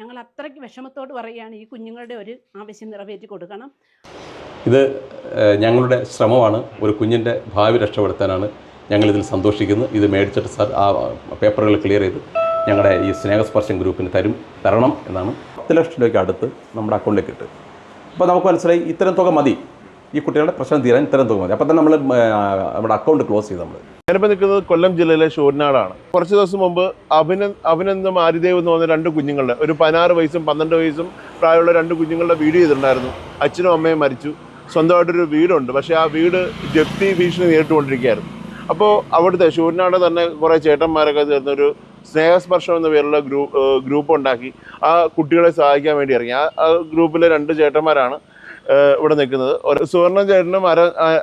ഞങ്ങൾ അത്രയ്ക്ക് വിഷമത്തോട് പറയുകയാണ് ഈ കുഞ്ഞുങ്ങളുടെ ഒരു ആവശ്യം നിറവേറ്റി കൊടുക്കണം. ഇത് ഞങ്ങളുടെ ശ്രമമാണ്. ഒരു കുഞ്ഞിന്റെ ഭാവി രക്ഷപ്പെടുത്താനാണ് ഞങ്ങളിതിൽ സന്തോഷിക്കുന്നു. ഇത് മേടിച്ചിട്ട് സാർ ആ പേപ്പറുകൾ ക്ലിയർ ചെയ്ത് ഞങ്ങളുടെ ഈ സ്നേഹസ്പർശം ഗ്രൂപ്പിന് തരും തരണം എന്നാണ്. പത്ത് ലക്ഷം രൂപയ്ക്ക് അടുത്ത് നമ്മുടെ അക്കൗണ്ടിലേക്ക് ഇട്ട് അപ്പോൾ നമുക്ക് മനസ്സിലായി ഇത്തരം തുക മതി. ഈ കുട്ടികളുടെ പ്രശ്നം തീരാൻ ഇത്തരം തുക മതി. അപ്പോൾ തന്നെ നമ്മൾ നമ്മുടെ അക്കൗണ്ട് ക്ലോസ് ചെയ്ത് നമ്മൾ ഞാനിപ്പോൾ നിൽക്കുന്നത് കൊല്ലം ജില്ലയിലെ ഷോർനാടാണ് കുറച്ച് ദിവസം മുമ്പ് അഭിന അഭിനന്ദം ആരിദേവ് എന്ന് പറഞ്ഞ രണ്ട് കുഞ്ഞുങ്ങളുടെ ഒരു പതിനാറ് വയസ്സും പന്ത്രണ്ട് വയസ്സും പ്രായമുള്ള രണ്ട് കുഞ്ഞുങ്ങളുടെ വീഡിയോ ചെയ്തിട്ടുണ്ടായിരുന്നു. അച്ഛനും അമ്മയും മരിച്ചു. സ്വന്തമായിട്ടൊരു വീടുണ്ട്. പക്ഷേ ആ വീട് ജപ്തി ഭീഷണി നേരിട്ടുകൊണ്ടിരിക്കുകയായിരുന്നു. അപ്പോൾ അവിടുത്തെ ഷൂരിനാട് തന്നെ കുറേ ചേട്ടന്മാരൊക്കെ ചേർന്നൊരു സ്നേഹസ്പർശം എന്ന പേരുള്ള ഗ്രൂപ്പ് ഗ്രൂപ്പ് ഉണ്ടാക്കി ആ കുട്ടികളെ സഹായിക്കാൻ വേണ്ടി ഇറങ്ങി. ആ ഗ്രൂപ്പിലെ രണ്ട് ചേട്ടന്മാരാണ് ഇവിടെ നിൽക്കുന്നത്. ഒരു സുവർണ ചേട്ടനും അര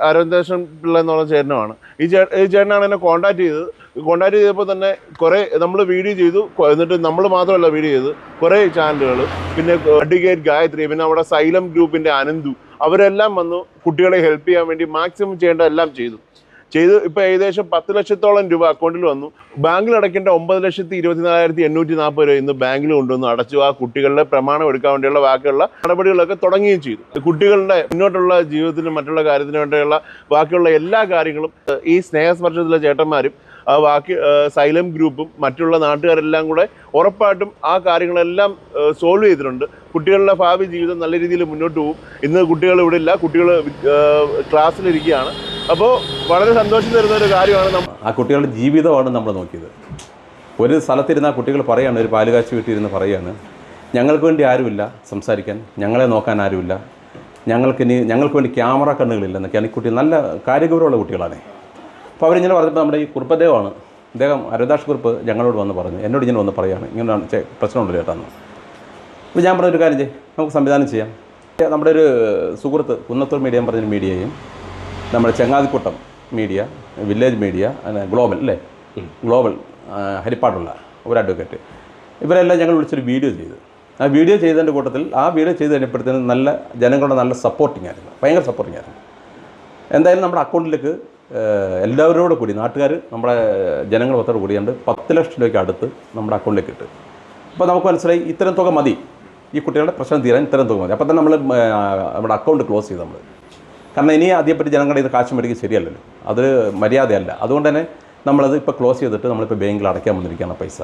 അരവിന്ദേശൻ പിള്ള എന്ന് പറഞ്ഞ ചേട്ടനുമാണ്. ഈ ചേ ഈ ചേട്ടനാണ് എന്നെ കോൺടാക്ട് ചെയ്തത്. കോൺടാക്ട് ചെയ്തപ്പോൾ തന്നെ കുറേ നമ്മൾ വീഡിയോ ചെയ്തു. എന്നിട്ട് നമ്മൾ മാത്രമല്ല വീഡിയോ ചെയ്തു കുറേ ചാനലുകൾ പിന്നെ അഡ്വക്കേറ്റ് ഗായത്രി പിന്നെ അവിടെ സൈലം ഗ്രൂപ്പിന്റെ അനന്തു. അവരെല്ലാം വന്നു കുട്ടികളെ ഹെൽപ്പ് ചെയ്യാൻ വേണ്ടി മാക്സിമം ചെയ്യേണ്ട എല്ലാം ചെയ്തു. ചെയ്ത് ഇപ്പൊ ഏകദേശം പത്ത് ലക്ഷത്തോളം രൂപ അക്കൗണ്ടിൽ വന്നു. ബാങ്കിൽ അടയ്ക്കേണ്ട ഒമ്പത് ലക്ഷത്തി ഇരുപത്തിനാലായിരത്തി എണ്ണൂറ്റി നാൽപ്പത് രൂപ ഇന്ന് ബാങ്കിൽ കൊണ്ടുവന്ന്. അടച്ചു ആ കുട്ടികളുടെ പ്രമാണം എടുക്കാൻ വേണ്ടിയുള്ള ബാക്കിയുള്ള നടപടികളൊക്കെ തുടങ്ങുകയും ചെയ്തു. കുട്ടികളുടെ മുന്നോട്ടുള്ള ജീവിതത്തിനും മറ്റുള്ള കാര്യത്തിനു വേണ്ടിയുള്ള ബാക്കിയുള്ള എല്ലാ കാര്യങ്ങളും ഈ സ്നേഹസ്പർശത്തിലെ ചേട്ടന്മാരും ആ ബാക്കി സൈലം ഗ്രൂപ്പും മറ്റുള്ള നാട്ടുകാരെല്ലാം കൂടെ ഉറപ്പായിട്ടും ആ കാര്യങ്ങളെല്ലാം സോൾവ് ചെയ്തിട്ടുണ്ട്. കുട്ടികളുടെ ഭാവി ജീവിതം നല്ല രീതിയിൽ മുന്നോട്ട് പോകും. ഇന്ന് കുട്ടികൾ ഇവിടെ ഇല്ല. കുട്ടികൾ ക്ലാസ്സിലിരിക്കുകയാണ്. അപ്പോൾ വളരെ സന്തോഷം തരുന്ന ഒരു കാര്യമാണ് ആ കുട്ടികളുടെ ജീവിതമാണ് നമ്മൾ നോക്കിയത്. ഒരു സ്ഥലത്തിരുന്ന് ആ കുട്ടികൾ പറയാണ് ഒരു പാലുകാച്ചി വീട്ടിലിരുന്ന് പറയാണ് ഞങ്ങൾക്ക് വേണ്ടി ആരുമില്ല സംസാരിക്കാൻ ഞങ്ങളെ നോക്കാൻ ആരുമില്ല ഞങ്ങൾക്ക് ഇനി ഞങ്ങൾക്ക് വേണ്ടി ക്യാമറ കണ്ണുകളില്ലെന്നൊക്കെയാണ് ഈ കുട്ടി നല്ല കാര്യഗൗരവമുള്ള കുട്ടികളാണ്. അപ്പോൾ അവരിങ്ങനെ പറഞ്ഞപ്പോൾ നമ്മുടെ ഈ കുറുപ്പദേവാണ് അദ്ദേഹം അരുദാഷ് കുറുപ്പ് ഞങ്ങളോട് വന്ന് പറഞ്ഞു എന്നോട് ഇങ്ങനെ വന്ന് പറയുകയാണ് ഇങ്ങനെയാണ് ചേ പ്രശ്നമുണ്ട് ചേട്ടാന്ന്. അപ്പോൾ ഞാൻ പറഞ്ഞൊരു കാര്യം ചെയ്യും നമുക്ക് സംവിധാനം ചെയ്യാം. നമ്മുടെ ഒരു സുഹൃത്ത് കുന്നത്തൂർ മീഡിയ പറഞ്ഞൊരു മീഡിയയും നമ്മുടെ ചെങ്ങാതിക്കുട്ടം മീഡിയ വില്ലേജ് മീഡിയ ഗ്ലോബൽ അല്ലേ? ഗ്ലോബൽ ഹരിപ്പാടുള്ള ഒരു അഡ്വക്കേറ്റ്. ഇവരെല്ലാം ഞങ്ങൾ വിളിച്ചൊരു വീഡിയോ ചെയ്തു. ആ വീഡിയോ ചെയ്തതിന്റെ കൂട്ടത്തിൽ ആ വീഡിയോ ചെയ്ത് കഴിഞ്ഞപ്പോഴത്തേനും നല്ല ജനങ്ങളുടെ നല്ല സപ്പോർട്ടിങ് ആയിരുന്നു ഭയങ്കര സപ്പോർട്ടിങ് ആയിരുന്നു എന്തായാലും നമ്മുടെ അക്കൗണ്ടിലേക്ക് എല്ലാവരോട് എല്ലാവരോടും കൂടി നാട്ടുകാർ നമ്മുടെ ജനങ്ങൾ ഒത്തോട് കൂടിയുണ്ട് പത്ത് ലക്ഷം രൂപയ്ക്ക് അടുത്ത് നമ്മുടെ അക്കൗണ്ടിലേക്ക് ഇട്ട്. അപ്പോൾ നമുക്ക് മനസ്സിലായി ഇത്തരം തുക മതി. ഈ കുട്ടികളുടെ പ്രശ്നം തീരാൻ ഇത്തരം തുക മതി. അപ്പോൾ തന്നെ നമ്മൾ നമ്മുടെ അക്കൗണ്ട് ക്ലോസ് ചെയ്ത് നമ്മൾ കാരണം ഇനി അതേപ്പറ്റി ജനങ്ങളുടെ ഇത് കാശ് മേടിക്കുക ശരിയല്ലല്ലോ. അത് മര്യാദയല്ല. അതുകൊണ്ട് തന്നെ നമ്മളത് ഇപ്പോൾ ക്ലോസ് ചെയ്തിട്ട് നമ്മളിപ്പോൾ ബാങ്കിൽ അടയ്ക്കാൻ വന്നിരിക്കുകയാണ് പൈസ.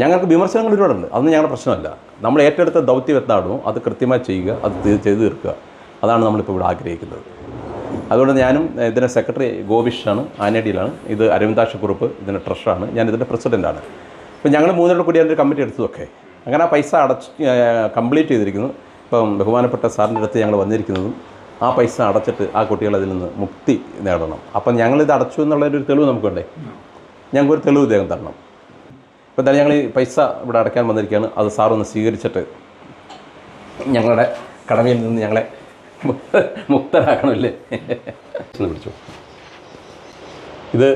ഞങ്ങൾക്ക് വിമർശനങ്ങൾ ഒരുപാടുണ്ട്. അതൊന്നും ഞങ്ങളുടെ പ്രശ്നമല്ല. നമ്മൾ ഏറ്റെടുത്ത ദൗത്യം എന്താണോ അത് കൃത്യമായി ചെയ്യുക അത് ചെയ്തു തീർക്കുക. അതാണ് നമ്മളിപ്പോൾ ഇവിടെ ആഗ്രഹിക്കുന്നത്. അതുകൊണ്ട് ഞാനും ഇതിന്റെ സെക്രട്ടറി ഗോപിഷാണ് ആനടിയിലാണ് ഇത് അരവിന്ദാക്ഷ കുറുപ്പ് ഇതിന്റെ ട്രഷറാണ്. ഞാൻ ഇതിന്റെ പ്രസിഡന്റാണ്. ഇപ്പം ഞങ്ങൾ മൂന്നോട് കൂടിയാണ് ഒരു കമ്മിറ്റി എടുത്തതൊക്കെ. അങ്ങനെ ആ പൈസ അടച്ച് കംപ്ലീറ്റ് ചെയ്തിരിക്കുന്നു. ഇപ്പം ബഹുമാനപ്പെട്ട സാറിന്റെ അടുത്ത് ഞങ്ങൾ വന്നിരിക്കുന്നതും ആ പൈസ അടച്ചിട്ട് ആ കുട്ടികൾ അതിൽ നിന്ന് മുക്തി നേടണം. അപ്പം ഞങ്ങളിത് അടച്ചു എന്നുള്ളൊരു തെളിവ് നമുക്കുണ്ടേ? ഞങ്ങൾക്കൊരു തെളിവ് ഇദ്ദേഹം തരണം. ഇപ്പം തന്നെ ഞങ്ങൾ ഈ പൈസ ഇവിടെ അടയ്ക്കാൻ വന്നിരിക്കുകയാണ്. അത് സാറൊന്ന് സ്വീകരിച്ചിട്ട് ഞങ്ങളുടെ കടമയിൽ നിന്ന് ഞങ്ങളെ മുക്തരാക്കണമല്ലേ? എന്ന് വിളിച്ചു ഇത്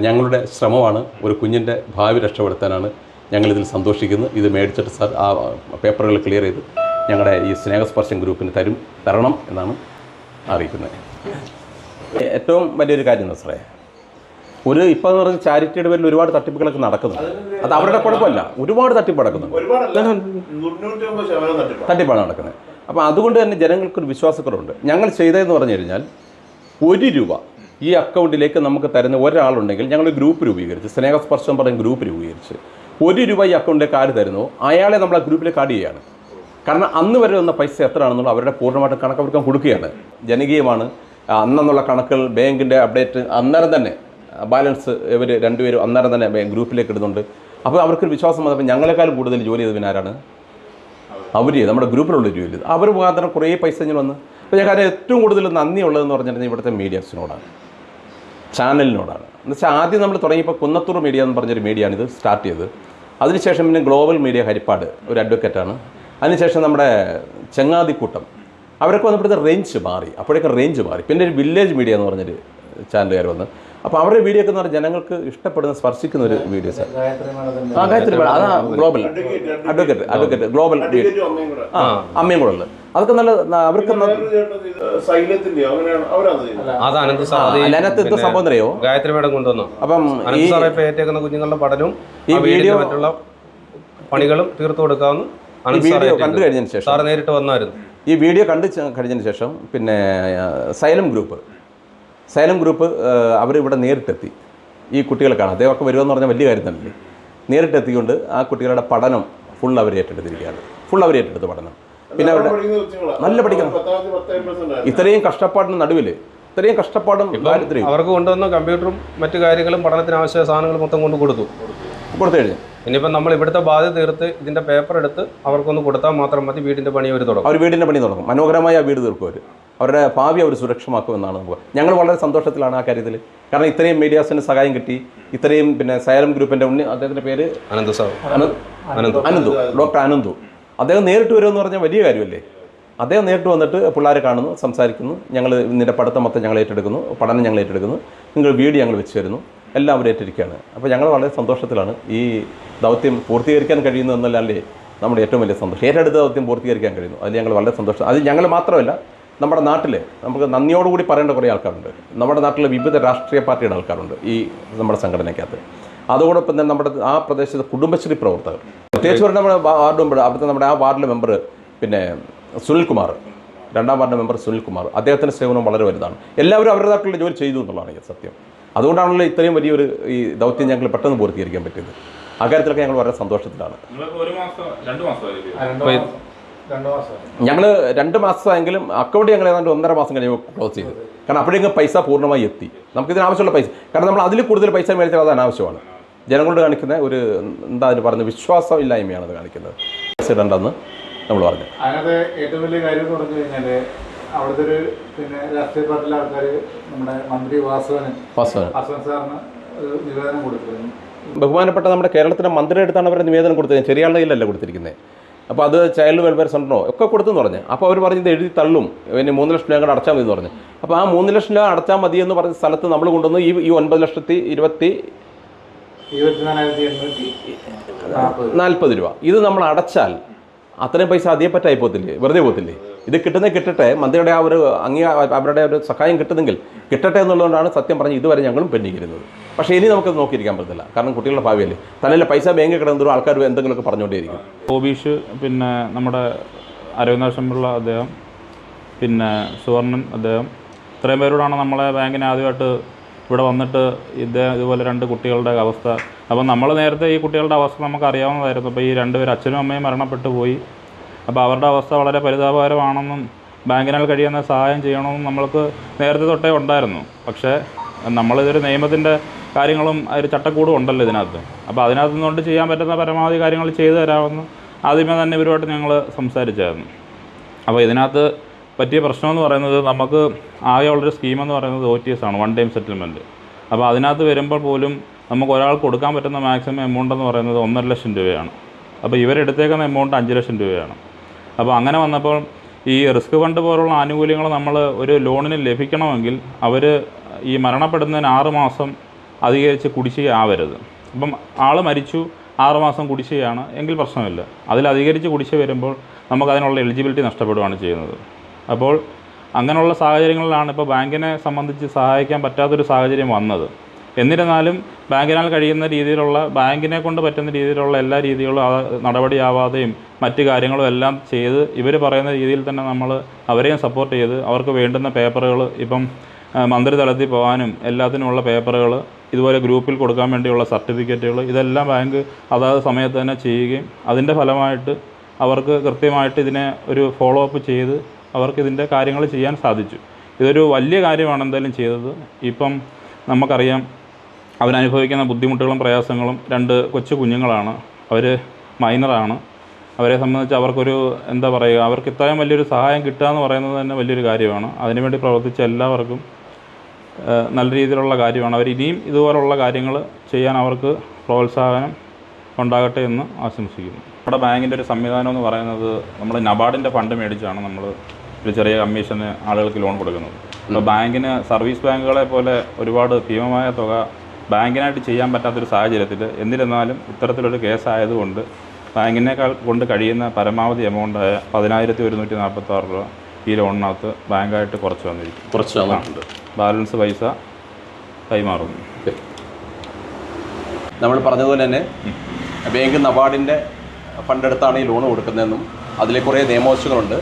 ഞങ്ങളുടെ ശ്രമമാണ്. ഒരു കുഞ്ഞിന്റെ ഭാവി രക്ഷപ്പെടുത്താനാണ് ഞങ്ങളിതിൽ സന്തോഷിക്കുന്നത് ഇത് മേടിച്ചിട്ട് സാർ ആ പേപ്പറുകൾ ക്ലിയർ ചെയ്ത് ഞങ്ങളുടെ ഈ സ്നേഹസ്പർശം ഗ്രൂപ്പിന് തരും തരണം എന്നാണ് അറിയിക്കുന്നത്. ഏറ്റവും വലിയൊരു കാര്യം എന്താ സാറേ? ഒരു ഇപ്പം എന്ന് പറഞ്ഞാൽ ചാരിറ്റിയുടെ പേരിൽ ഒരുപാട് തട്ടിപ്പുകളൊക്കെ നടക്കുന്നുണ്ട്. അത് അവരുടെ കുഴപ്പമല്ല. ഒരുപാട് തട്ടിപ്പ് നടക്കുന്നുണ്ട്. തട്ടിപ്പാണ് നടക്കുന്നത്. അപ്പോൾ അതുകൊണ്ട് തന്നെ ജനങ്ങൾക്കൊരു വിശ്വാസക്കുറവുണ്ട്. ഞങ്ങൾ ചെയ്തതെന്ന് പറഞ്ഞു കഴിഞ്ഞാൽ ഒരു രൂപ ഈ അക്കൗണ്ടിലേക്ക് നമുക്ക് തരുന്ന ഒരാളുണ്ടെങ്കിൽ ഞങ്ങൾ ഗ്രൂപ്പ് രൂപീകരിച്ച് സ്നേഹസ്പർശം പറഞ്ഞ ഗ്രൂപ്പ് രൂപീകരിച്ച് ഒരു രൂപ ഈ അക്കൗണ്ടിലേക്ക് ആര് തരുന്നു? അയാളെ നമ്മൾ ആ ഗ്രൂപ്പിലേക്ക് ആഡ് ചെയ്യുകയാണ് കാരണം അന്ന് വരെ വന്ന പൈസ എത്രയാണെന്നുള്ള അവരുടെ പൂർണമായിട്ട് കണക്ക് അവർക്ക് കൊടുക്കുകയാണ്. ജനകീയമാണ്. അന്നെന്നുള്ള കണക്കുകൾ ബാങ്കിന്റെ അപ്ഡേറ്റ് അന്നേരം തന്നെ ബാലൻസ് ഇവർ രണ്ടുപേരും അന്നേരം തന്നെ ഗ്രൂപ്പിലേക്ക് ഇടുന്നുണ്ട്. അപ്പോൾ അവർക്കൊരു വിശ്വാസം വന്നപ്പോൾ ഞങ്ങളെക്കാളും കൂടുതൽ ജോലി ചെയ്തവൻ ആരാണ്? അവർ നമ്മുടെ ഗ്രൂപ്പിലുള്ള ജോലി. ചെയ്ത് അവർ മുഖാന്തരം കുറേ പൈസ ഇങ്ങനെ വന്ന്. അപ്പോൾ ഞാൻ കാര്യം ഏറ്റവും കൂടുതൽ നന്ദിയുള്ളതെന്ന് പറഞ്ഞിട്ടുണ്ടെങ്കിൽ ഇവിടുത്തെ മീഡിയസിനോടാണ്. ചാനലിനോടാണ്. എന്നുവെച്ചാൽ ആദ്യം നമ്മൾ തുടങ്ങിയപ്പോൾ കുന്നത്തൂർ മീഡിയ എന്ന് പറഞ്ഞൊരു മീഡിയയാണ് ഇത് സ്റ്റാർട്ട് ചെയ്തത്. അതിനുശേഷം പിന്നെ ഗ്ലോബൽ മീഡിയ ഹരിപ്പാട് ഒരു അഡ്വക്കേറ്റാണ് അതിനുശേഷം നമ്മുടെ ചങ്ങാതിക്കൂട്ടം അവരൊക്കെ വന്നപ്പോഴത്തെ റേഞ്ച് മാറി. അപ്പോഴേക്കും റേഞ്ച് മാറി. പിന്നെ ഒരു വില്ലേജ് മീഡിയ എന്ന് പറഞ്ഞൊരു ചാനലുകാർ വന്ന്. അപ്പോൾ അവരുടെ വീഡിയോ ഒക്കെ എന്ന് പറഞ്ഞാൽ ജനങ്ങൾക്ക് ഇഷ്ടപ്പെടുന്ന സ്പർശിക്കുന്ന ഒരു വീഡിയോസ് ആ ഗായത്രി മേഡം അതാ ഗ്ലോബൽ അഡ്വക്കേറ്റ് അഡ്വക്കേറ്റ് ഗ്ലോബൽ ആ അമ്മയും കൂടെ ഉള്ളത്. അതൊക്കെ നല്ല അവർക്ക് അതിനകത്ത് എന്തോ സംഭവം അറിയോ ഗായത്രി മേഡം കൊണ്ടുവന്നു? അപ്പം ഏറ്റേക്കുന്ന കുഞ്ഞുങ്ങളുടെ പഠനവും ഈ വീഡിയോ- മറ്റുള്ള പണികളും തീർത്തു സാർ വീഡിയോ കണ്ടു കഴിഞ്ഞതിന് ശേഷം നേരിട്ട് വന്നായിരുന്നു. ഈ വീഡിയോ കണ്ടു കഴിഞ്ഞതിന് ശേഷം പിന്നെ സൈലം ഗ്രൂപ്പ്. സൈലം ഗ്രൂപ്പ് അവർ ഇവിടെ നേരിട്ടെത്തി. ഈ കുട്ടികളെ കാണാം അദ്ദേഹമൊക്കെ വരുമെന്ന് പറഞ്ഞാൽ വലിയ കാര്യം തന്നെ നേരിട്ടെത്തിക്കൊണ്ട് ആ കുട്ടികളുടെ പഠനം ഫുൾ അവർ ഏറ്റെടുത്തിരിക്കുകയാണ്. ഫുൾ അവർ ഏറ്റെടുത്ത് പഠനം. പിന്നെ അവരുടെ നല്ല പഠിക്കണം. ഇത്രയും കഷ്ടപ്പാടിന് നടുവിൽ ഇത്രയും കഷ്ടപ്പാടും അവർക്ക് കൊണ്ടുവന്ന കമ്പ്യൂട്ടറും മറ്റു കാര്യങ്ങളും പഠനത്തിന് ആവശ്യമായ സാധനങ്ങൾ മൊത്തം കൊണ്ട് കൊടുത്തു. കൊടുത്തു കഴിഞ്ഞു ഇനിയിപ്പോൾ നമ്മൾ ഇവിടുത്തെ ബാധ്യത തീർത്ത് ഇതിന്റെ പേപ്പർ എടുത്ത് അവർക്കൊന്ന് കൊടുത്താൽ മാത്രം മതി വീടിന്റെ പണി അവർ തുടങ്ങും. അവർ വീടിന്റെ പണി തുടങ്ങും. മനോഹരമായ വീട് തീർക്കും അവർ അവരുടെ ഭാവി അവർ സുരക്ഷമാക്കുമെന്നാണ് നമുക്ക് ഞങ്ങൾ വളരെ സന്തോഷത്തിലാണ് ആ കാര്യത്തിൽ. കാരണം ഇത്രയും മീഡിയാസിന് സഹായം കിട്ടി. ഇത്രയും പിന്നെ സൈലം ഗ്രൂപ്പിന്റെ ഉണ്ണി അദ്ദേഹത്തിന്റെ പേര്? അനന്ത് സാർ. അന- അനന്തു. ഡോക്ടർ അനന്തു. അദ്ദേഹം നേരിട്ട് വരുമെന്ന് പറഞ്ഞാൽ വലിയ കാര്യമല്ലേ? അദ്ദേഹം നേരിട്ട് വന്നിട്ട് പിള്ളേരെ കാണുന്നു സംസാരിക്കുന്നു. ഞങ്ങൾ ഇതിന്റെ പഠിത്തം മൊത്തം ഞങ്ങൾ ഏറ്റെടുക്കുന്നു. പഠനം ഞങ്ങൾ ഏറ്റെടുക്കുന്നു. നിങ്ങൾ വീട് ഞങ്ങൾ വെച്ച് തരുന്നു. എല്ലാം അവർ ഏറ്റെടുക്കുകയാണ്. അപ്പോൾ ഞങ്ങൾ വളരെ സന്തോഷത്തിലാണ് ഈ ദൗത്യം പൂർത്തീകരിക്കാൻ കഴിയുന്നു എന്നല്ലേ നമ്മുടെ ഏറ്റവും വലിയ സന്തോഷം. ഏറ്റെടുത്ത ദൗത്യം പൂർത്തീകരിക്കാൻ കഴിയുന്നു. അതിൽ ഞങ്ങൾ വളരെ സന്തോഷം. അത് ഞങ്ങൾ മാത്രമല്ല നമ്മുടെ നാട്ടിൽ നമുക്ക് നന്ദിയോടുകൂടി പറയേണ്ട കുറേ ആൾക്കാരുണ്ട്. നമ്മുടെ നാട്ടിലെ വിവിധ രാഷ്ട്രീയ പാർട്ടിയുടെ ആൾക്കാരുണ്ട് ഈ നമ്മുടെ സംഘടനയ്ക്കകത്ത്. അതോടൊപ്പം തന്നെ നമ്മുടെ ആ പ്രദേശത്തെ കുടുംബശ്രീ പ്രവർത്തകർ. പ്രത്യേകിച്ച് പറഞ്ഞാൽ നമ്മുടെ വാർഡ് മെമ്പർ അവിടുത്തെ നമ്മുടെ ആ വാർഡിലെ മെമ്പർ പിന്നെ സുനിൽകുമാർ. രണ്ടാം വാർഡ് മെമ്പർ സുനിൽകുമാർ. അദ്ദേഹത്തിന്റെ സേവനം വളരെ വലുതാണ്. എല്ലാവരും അവരുടെ അവരുടേതായിട്ടുള്ള ജോലി ചെയ്തു എന്നുള്ളതാണ് സത്യം. അതുകൊണ്ടാണല്ലോ ഇത്രയും വലിയൊരു ഈ ദൗത്യം ഞങ്ങൾ പെട്ടെന്ന് പൂർത്തീകരിക്കാൻ പറ്റിയത്. അക്കാര്യത്തിലൊക്കെ ഞങ്ങൾ വളരെ സന്തോഷത്തിലാണ്. നിങ്ങൾക്ക് ഒരു മാസം രണ്ട് മാസമായിരിക്കും അപ്പോൾ ഇത് ഞങ്ങൾ രണ്ട് മാസമെങ്കിലും അക്കൗണ്ട് ഞങ്ങൾ ഏതാണ്ട് ഒന്നര മാസം കഴിഞ്ഞ് ക്ലോസ് ചെയ്തു. കാരണം അപ്പോഴേക്കും പൈസ പൂർണമായി എത്തി. നമുക്ക് ഇതിന് ആവശ്യമുള്ള പൈസ. കാരണം നമ്മൾ അതിൽ കൂടുതൽ പൈസ മേടിച്ചാൽ അത് അനാവശ്യമാണ്. ജനങ്ങളോട് കാണിക്കുന്ന ഒരു എന്താ അതിന് പറയുന്നത് വിശ്വാസം ഇല്ലായ്മയാണ് അത് കാണിക്കുന്നത്. പൈസ എന്ന് നമ്മൾ പറഞ്ഞു. അതിനകത്ത് ഏറ്റവും വലിയ കാര്യം എന്ന് പറഞ്ഞു കഴിഞ്ഞാൽ അവിടുത്തെ ഒരു പിന്നെ രാഷ്ട്രീയ പാർട്ടിയിലെ ആൾക്കാർ നമ്മുടെ മന്ത്രി വാസവന് വാസവൻ സാറിന് നിവേദനം കൊടുത്തിരുന്നു. ബഹുമാനപ്പെട്ട നമ്മുടെ കേരളത്തിലെ മന്ത്രിയുടെ അടുത്താണ് അവരുടെ നിവേദനം കൊടുത്തത്. ചെറിയ ആളുടെ കയ്യിലല്ല കൊടുത്തിരിക്കുന്നത്. അപ്പോൾ അത് ചൈൽഡ് വെൽഫെയർ സെന്ററോ ഒക്കെ കൊടുത്തെന്ന് പറഞ്ഞു. അപ്പോൾ അവർ പറഞ്ഞത് എഴുതി തള്ളും. പിന്നെ മൂന്ന് ലക്ഷം രൂപ കൂടെ അടച്ചാൽ മതി എന്ന് പറഞ്ഞു. അപ്പോൾ ആ മൂന്ന് ലക്ഷം രൂപ അടച്ചാൽ മതി എന്ന് പറഞ്ഞ സ്ഥലത്ത് നമ്മൾ കൊണ്ടുവന്ന് ഈ ഈ ഒൻപത് ലക്ഷത്തി ഇരുപത്തി നാൽപ്പത് രൂപ. ഇത് നമ്മൾ അടച്ചാൽ അത്രയും പൈസ അതേ പറ്റായി പോകത്തില്ലേ? വെറുതെ പോത്തില്ലേ ഇത് കിട്ടുന്ന കിട്ടട്ടെ മന്ത്രിയുടെ ആ ഒരു അംഗീ അവരുടെ ഒരു സഹായം കിട്ടുന്നെങ്കിൽ കിട്ടട്ടെ എന്നുള്ളതുകൊണ്ടാണ് സത്യം പറഞ്ഞ് ഇതുവരെ ഞങ്ങളും പെൻഡിങ്ങിരുന്നത് പക്ഷേ ഇനി നമുക്കത് നോക്കിയിരിക്കാൻ പറ്റത്തില്ല. കാരണം കുട്ടികളുടെ ഭാവിയല്ലേ. തലയിലെ പൈസ ബാങ്കിൽ കിടന്നൊരു ആൾക്കാർ എന്തെങ്കിലുമൊക്കെ പറഞ്ഞുകൊണ്ടേയിരിക്കും. ഓബീഷ് പിന്നെ നമ്മുടെ അരവിന്ദാശമുള്ള അദ്ദേഹം പിന്നെ സുവർണൻ അദ്ദേഹം ഇത്രയും പേരോടാണ് നമ്മളെ ബാങ്കിന് ആദ്യമായിട്ട് ഇവിടെ വന്നിട്ട് ഇദ്ദേഹം ഇതുപോലെ രണ്ട് കുട്ടികളുടെ അവസ്ഥ. അപ്പോൾ നമ്മൾ നേരത്തെ ഈ കുട്ടികളുടെ അവസ്ഥ നമുക്ക് അറിയാവുന്നതായിരുന്നു അപ്പോൾ ഈ രണ്ടുപേർ അച്ഛനും അമ്മയും മരണപ്പെട്ടു പോയി. അപ്പോൾ അവരുടെ അവസ്ഥ വളരെ പരിതാപകരമാണെന്നും ബാങ്കിനാൽ കഴിയുന്ന സഹായം ചെയ്യണമെന്നും നമ്മൾക്ക് നേരത്തെ തൊട്ടേ ഉണ്ടായിരുന്നു. പക്ഷേ നമ്മളിതൊരു നിയമത്തിന്റെ കാര്യങ്ങളും ഒരു ചട്ടക്കൂടും ഉണ്ടല്ലോ ഇതിനകത്ത്. അപ്പോൾ അതിനകത്ത് നിന്നുകൊണ്ട് ചെയ്യാൻ പറ്റുന്ന പരമാവധി കാര്യങ്ങൾ ചെയ്തു തരാമെന്ന് ആദ്യമേ തന്നെ ഇവരുമായിട്ട് ഞങ്ങൾ സംസാരിച്ചായിരുന്നു. അപ്പോൾ ഇതിനകത്ത് പറ്റിയ പ്രശ്നമെന്ന് പറയുന്നത് നമുക്ക് ആകെയുള്ളൊരു സ്കീം എന്ന് പറയുന്നത് ഒ ടി എസ് ആണ് വൺ ടൈം സെറ്റിൽമെന്റ് അപ്പോൾ അതിനകത്ത് വരുമ്പോൾ പോലും നമുക്ക് ഒരാൾ കൊടുക്കാൻ പറ്റുന്ന മാക്സിമം എമൗണ്ട് എന്ന് പറയുന്നത് ഒന്നര ലക്ഷം രൂപയാണ്. അപ്പോൾ ഇവരെടുത്തേക്കുന്ന എമൗണ്ട് അഞ്ച് ലക്ഷം രൂപയാണ്. അപ്പോൾ അങ്ങനെ വന്നപ്പോൾ ഈ റിസ്ക് ഫണ്ട് പോലുള്ള ആനുകൂല്യങ്ങൾ നമ്മൾ ഒരു ലോണിന് ലഭിക്കണമെങ്കിൽ അവർ ഈ മരണപ്പെടുന്നതിന് ആറ് മാസം അധികരിച്ച് കുടിശ്ശിക ആവരുത് അപ്പം ആൾ മരിച്ചു ആറ് മാസം കുടിശ്ശികയാണ് എങ്കിൽ പ്രശ്നമില്ല. അതിൽ അധികരിച്ച് കുടിശ്ശിക വരുമ്പോൾ നമുക്കതിനുള്ള എലിജിബിലിറ്റി നഷ്ടപ്പെടുകയാണ് ചെയ്യുന്നത്. അപ്പോൾ അങ്ങനെയുള്ള സാഹചര്യങ്ങളിലാണ് ഇപ്പോൾ ബാങ്കിനെ സംബന്ധിച്ച് സഹായിക്കാൻ പറ്റാത്തൊരു സാഹചര്യം വന്നത്. എന്നിരുന്നാലും ബാങ്കിനാൽ കഴിയുന്ന രീതിയിലുള്ള ബാങ്കിനെ കൊണ്ട് പറ്റുന്ന രീതിയിലുള്ള എല്ലാ രീതികളും നടപടിയാവാതെയും മറ്റ് കാര്യങ്ങളും എല്ലാം ചെയ്ത് ഇവർ പറയുന്ന രീതിയിൽ തന്നെ നമ്മൾ അവരെയും സപ്പോർട്ട് ചെയ്ത് അവർക്ക് വേണ്ടുന്ന പേപ്പറുകൾ ഇപ്പം മന്ത്രിതലത്തിൽ പോകാനും എല്ലാത്തിനുമുള്ള പേപ്പറുകൾ ഇതുപോലെ ഗ്രൂപ്പിൽ കൊടുക്കാൻ വേണ്ടിയുള്ള സർട്ടിഫിക്കറ്റുകൾ ഇതെല്ലാം ബാങ്ക് അതാത് സമയത്ത് തന്നെ ചെയ്യുകയും അതിന്റെ ഫലമായിട്ട് അവർക്ക് കൃത്യമായിട്ട് ഇതിനെ ഒരു ഫോളോ അപ്പ് ചെയ്ത് അവർക്ക് ഇതിന്റെ കാര്യങ്ങൾ ചെയ്യാൻ സാധിച്ചു. ഇതൊരു വലിയ കാര്യമാണ് എന്തായാലും ചെയ്തത്. ഇപ്പം നമുക്കറിയാം അവരനുഭവിക്കുന്ന ബുദ്ധിമുട്ടുകളും പ്രയാസങ്ങളും രണ്ട് കൊച്ചു കുഞ്ഞുങ്ങളാണ്. അവർ മൈനറാണ്. അവരെ സംബന്ധിച്ച് അവർക്കൊരു എന്താ പറയുക അവർക്ക് ഇത്രയും വലിയൊരു സഹായം കിട്ടുക എന്ന് പറയുന്നത് തന്നെ വലിയൊരു കാര്യമാണ്. അതിനുവേണ്ടി പ്രവർത്തിച്ച എല്ലാവർക്കും നല്ല രീതിയിലുള്ള കാര്യമാണ്. അവർ ഇനിയും ഇതുപോലുള്ള കാര്യങ്ങൾ ചെയ്യാൻ അവർക്ക് പ്രോത്സാഹനം ഉണ്ടാകട്ടെ എന്ന് ആശംസിക്കുന്നു. നമ്മുടെ ബാങ്കിന്റെ ഒരു സംവിധാനം എന്ന് പറയുന്നത് നമ്മൾ നബാർഡിന്റെ ഫണ്ട് മേടിച്ചാണ് നമ്മൾ ഒരു ചെറിയ കമ്മീഷന് ആളുകൾക്ക് ലോൺ കൊടുക്കുന്നത്. അപ്പോൾ ബാങ്കിന് സർവീസ് ബാങ്കുകളെ പോലെ ഒരുപാട് ഭീമമായ തുക ബാങ്കിനായിട്ട് ചെയ്യാൻ പറ്റാത്തൊരു സാഹചര്യത്തിൽ എന്നിരുന്നാലും ഇത്തരത്തിലൊരു കേസായതുകൊണ്ട് ബാങ്കിനേക്കാൾ കൊണ്ട് കഴിയുന്ന പരമാവധി എമൗണ്ടായ പതിനായിരത്തി ഒരുന്നൂറ്റി നാൽപ്പത്താറ് രൂപ ഈ ലോണിനകത്ത് ബാങ്കായിട്ട് കുറച്ച് വന്നിരിക്കും. കുറച്ച് വന്നിട്ടുണ്ട്. ബാലൻസ് പൈസ കൈമാറുന്നു നമ്മൾ പറഞ്ഞതുപോലെ തന്നെ ബാങ്ക് നബാർഡിന്റെ ഫണ്ടെടുത്താണ് ഈ ലോൺ കൊടുക്കുന്നതെന്നും അതിലെ കുറേ നിയമവശങ്ങളുണ്ട്.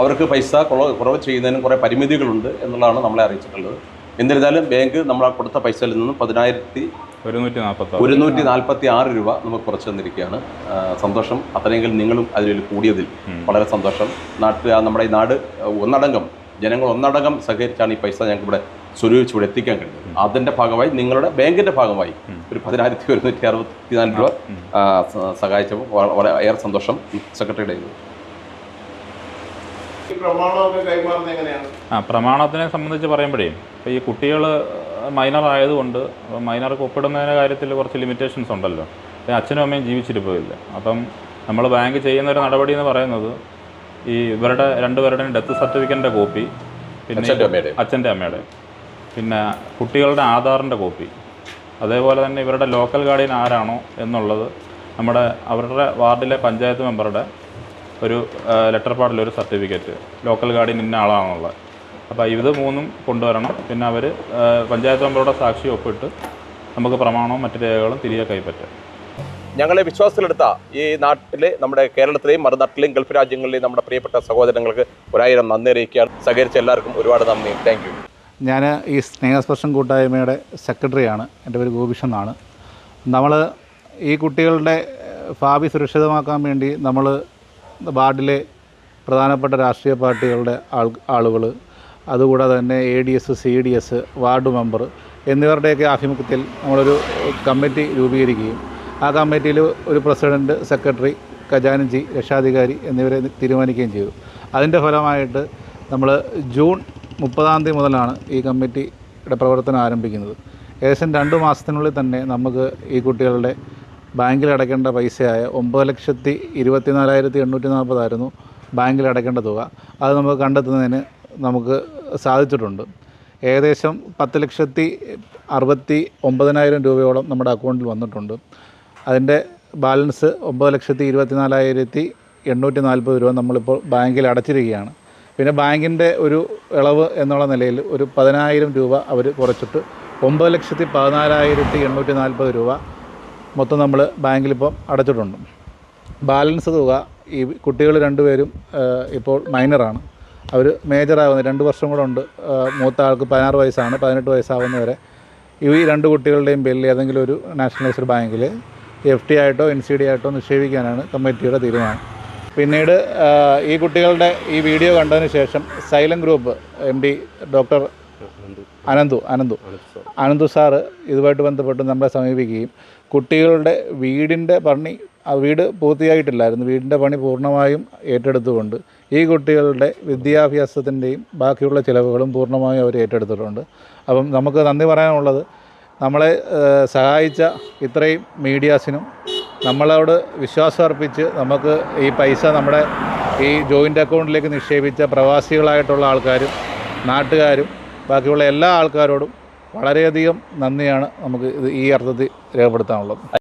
അവർക്ക് പൈസ കുറവ് ചെയ്യുന്നതിനും കുറേ പരിമിതികളുണ്ട് എന്നുള്ളതാണ് നമ്മളെ അറിയിച്ചിട്ടുള്ളത്. എന്നിരുന്നാലും ബാങ്ക് നമ്മൾ ആ കൊടുത്ത പൈസയിൽ നിന്നും പതിനായിരത്തി ഒരുന്നൂറ്റി നാൽപ്പത്തി ഒരുന്നൂറ്റി നാൽപ്പത്തി ആറ് രൂപ നമുക്ക് കുറച്ച് തന്നിരിക്കുകയാണ്. സന്തോഷം. അത്രയെങ്കിലും നിങ്ങളും അതിൽ കൂടിയതിൽ വളരെ സന്തോഷം. നാട്ടിൽ നമ്മുടെ ഈ നാട് ഒന്നടങ്കം ജനങ്ങൾ ഒന്നടങ്കം സഹകരിച്ചാണ് ഈ പൈസ ഞങ്ങൾക്ക് ഇവിടെ സ്വരൂപിച്ച് ഇവിടെ എത്തിക്കാൻ കഴിഞ്ഞത്. അതിന്റെ ഭാഗമായി നിങ്ങളുടെ ബാങ്കിന്റെ ഭാഗമായി ഒരു പതിനായിരത്തി ഒരുന്നൂറ്റി അറുപത്തിനാല് രൂപ സഹായിച്ചപ്പോൾ വളരെ ഏറെ സന്തോഷം സെക്രട്ടറിയുടെ ആ പ്രമാണത്തിനെ സംബന്ധിച്ച് പറയുമ്പോഴേ ഇപ്പോൾ ഈ കുട്ടികൾ മൈനർ ആയതുകൊണ്ട് മൈനർക്ക് ഒപ്പിടുന്നതിന്റെ കാര്യത്തിൽ കുറച്ച് ലിമിറ്റേഷൻസ് ഉണ്ടല്ലോ. അച്ഛനും അമ്മയും ജീവിച്ചിരിപ്പില്ല അപ്പം നമ്മൾ ബാങ്ക് ചെയ്യുന്ന ഒരു നടപടി എന്ന് പറയുന്നത് ഈ ഇവരുടെ രണ്ടുപേരുടെയും ഡെത്ത് സർട്ടിഫിക്കറ്റിന്റെ കോപ്പി പിന്നെ അച്ഛന്റെ അമ്മയുടെ അച്ഛന്റെ അമ്മയുടെ പിന്നെ കുട്ടികളുടെ ആധാറിന്റെ കോപ്പി അതേപോലെ തന്നെ ഇവരുടെ ലോക്കൽ ഗാർഡിയൻ ആരാണോ എന്നുള്ളത് നമ്മുടെ അവരുടെ വാർഡിലെ പഞ്ചായത്ത് മെമ്പറുടെ ഒരു ലെറ്റർ പാഡിലൊരു ഒരു സർട്ടിഫിക്കറ്റ് ലോക്കൽ ഗാർഡിൻ ഇന്ന ആളാണുള്ളത്. അപ്പോൾ ഇത് മൂന്നും കൊണ്ടുവരണം. പിന്നെ അവർ പഞ്ചായത്ത് മെമ്പറുടെ സാക്ഷി ഒപ്പിട്ട് നമുക്ക് പ്രമാണവും മറ്റു രേഖകളും തിരികെ കൈപ്പറ്റും. ഞങ്ങളെ വിശ്വാസത്തിലെടുത്ത ഈ നാട്ടിലെ നമ്മുടെ കേരളത്തിലെയും മറുനാട്ടിലെയും ഗൾഫ് രാജ്യങ്ങളിലെയും നമ്മുടെ പ്രിയപ്പെട്ട സഹോദരങ്ങൾക്ക് ഒരായിരം നന്ദി അറിയിക്കുകയാണ്. സഹകരിച്ച എല്ലാവർക്കും ഒരുപാട് നന്ദി. താങ്ക് യു ഞാൻ ഈ സ്നേഹസ്പർശം കൂട്ടായ്മയുടെ സെക്രട്ടറിയാണ്. എന്റെ പേര് ഗോപിഷൻ എന്നാണ്. നമ്മൾ ഈ കുട്ടികളുടെ ഭാവി സുരക്ഷിതമാക്കാൻ വേണ്ടി നമ്മൾ വാർഡിലെ പ്രധാനപ്പെട്ട രാഷ്ട്രീയ പാർട്ടികളുടെ ആൾ ആളുകൾ അതുകൂടാതെ തന്നെ A D S C D S ward member എന്നിവരുടെയൊക്കെ ആഭിമുഖ്യത്തിൽ നമ്മളൊരു കമ്മിറ്റി രൂപീകരിക്കുകയും ആ കമ്മിറ്റിയിൽ ഒരു പ്രസിഡന്റ് സെക്രട്ടറി ഖജാനജി രക്ഷാധികാരി എന്നിവരെ തീരുമാനിക്കുകയും ചെയ്തു. അതിന്റെ ഫലമായിട്ട് നമ്മൾ ജൂൺ മുപ്പതാം തീയതി മുതലാണ് ഈ കമ്മിറ്റിയുടെ പ്രവർത്തനം ആരംഭിക്കുന്നത്. ഏകദേശം രണ്ട് മാസത്തിനുള്ളിൽ തന്നെ നമുക്ക് ഈ കുട്ടികളുടെ ബാങ്കിൽ അടയ്ക്കേണ്ട പൈസയായ ഒമ്പത് ലക്ഷത്തി ഇരുപത്തി നാലായിരത്തി എണ്ണൂറ്റി നാൽപ്പതായിരുന്നു ബാങ്കിൽ അടയ്ക്കേണ്ട തുക. അത് നമുക്ക് കണ്ടെത്തുന്നതിന് നമുക്ക് സാധിച്ചിട്ടുണ്ട്. ഏകദേശം പത്ത് ലക്ഷത്തി അറുപത്തി ഒമ്പതിനായിരം രൂപയോളം നമ്മുടെ അക്കൗണ്ടിൽ വന്നിട്ടുണ്ട്. അതിന്റെ ബാലൻസ് ഒമ്പത് ലക്ഷത്തി ഇരുപത്തി നാലായിരത്തി എണ്ണൂറ്റി നാൽപ്പത് രൂപ നമ്മളിപ്പോൾ ബാങ്കിൽ അടച്ചിരിക്കുകയാണ്. പിന്നെ ബാങ്കിന്റെ ഒരു ഇളവ് എന്നുള്ള നിലയിൽ ഒരു പതിനായിരം രൂപ അവർ കുറച്ചിട്ട് ഒമ്പത് ലക്ഷത്തി പതിനാലായിരത്തി എണ്ണൂറ്റി നാൽപ്പത് രൂപ മൊത്തം നമ്മൾ ബാങ്കിലിപ്പം അടച്ചിട്ടുണ്ട്. ബാലൻസ് തുക ഈ കുട്ടികൾ രണ്ടുപേരും ഇപ്പോൾ മൈനറാണ്. അവർ മേജറാകുന്ന രണ്ട് വർഷം കൂടെ ഉണ്ട് മൂത്ത ആൾക്ക് പതിനാറ് വയസ്സാണ് പതിനെട്ട് വയസ്സാവുന്നവരെ. ഈ രണ്ട് കുട്ടികളുടെയും പേരിൽ ഏതെങ്കിലും ഒരു നാഷണലൈസ്ഡ് ബാങ്കിൽ എഫ് ടി ആയിട്ടോ എൻ സി ഡി ആയിട്ടോ നിക്ഷേപിക്കാനാണ് കമ്മിറ്റിയുടെ തീരുമാനം. പിന്നീട് ഈ കുട്ടികളുടെ ഈ വീഡിയോ കണ്ടതിന് ശേഷം Xylem group M D doctor Ananthu. Ananthu Ananthu sir ഇതുമായിട്ട് ബന്ധപ്പെട്ട് നമ്മളെ സമീപിക്കുകയും കുട്ടികളുടെ വീടിന്റെ പണി വീട് പൂർത്തിയായിട്ടില്ലായിരുന്നു. വീടിന്റെ പണി പൂർണമായും ഏറ്റെടുത്തുകൊണ്ട് ഈ കുട്ടികളുടെ വിദ്യാഭ്യാസത്തിന്റെയും ബാക്കിയുള്ള ചിലവുകളും പൂർണമായും അവർ ഏറ്റെടുത്തിട്ടുണ്ട്. അപ്പം നമുക്ക് നന്ദി പറയാനുള്ളത് നമ്മളെ സഹായിച്ച ഇത്രയും മീഡിയാസിനും നമ്മളോട് വിശ്വാസം അർപ്പിച്ച് നമുക്ക് ഈ പൈസ നമ്മുടെ ഈ ജോയിന്റ് അക്കൗണ്ടിലേക്ക് നിക്ഷേപിച്ച പ്രവാസികളായിട്ടുള്ള ആൾക്കാരും നാട്ടുകാരും ബാക്കിയുള്ള എല്ലാ ആൾക്കാരോടും വളരെയധികം നന്ദിയാണ് നമുക്ക് ഇത് ഈ അർത്ഥത്തിൽ രേഖപ്പെടുത്താനുള്ളത്.